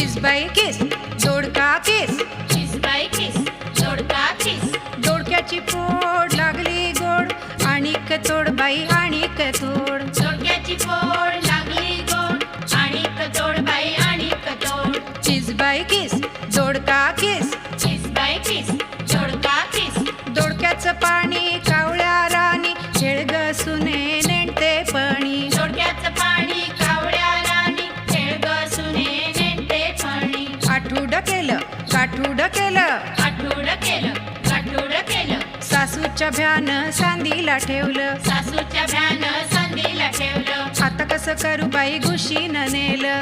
किस बाई किस दोडका किस किस बाई किस दोडका किस दोडक्याची पोड लागली गोड. आणिक तोड बाई आणिक तोड. दोडक्याची फोड लागली गोड. आणि कतोड बाई आणि कतोड किस बाई किस दोडका किस किस बाई किस दोडका किस दोडक्याचं पाणी आठूड केलं. काठूड केलं आठवड केलं. काठोड केलं सासूच्या भ्यान सांदीला ठेवलं. सासूच्या भ्यान संधीला ठेवलं. आता कसं करू बाई घुशीन नेलं.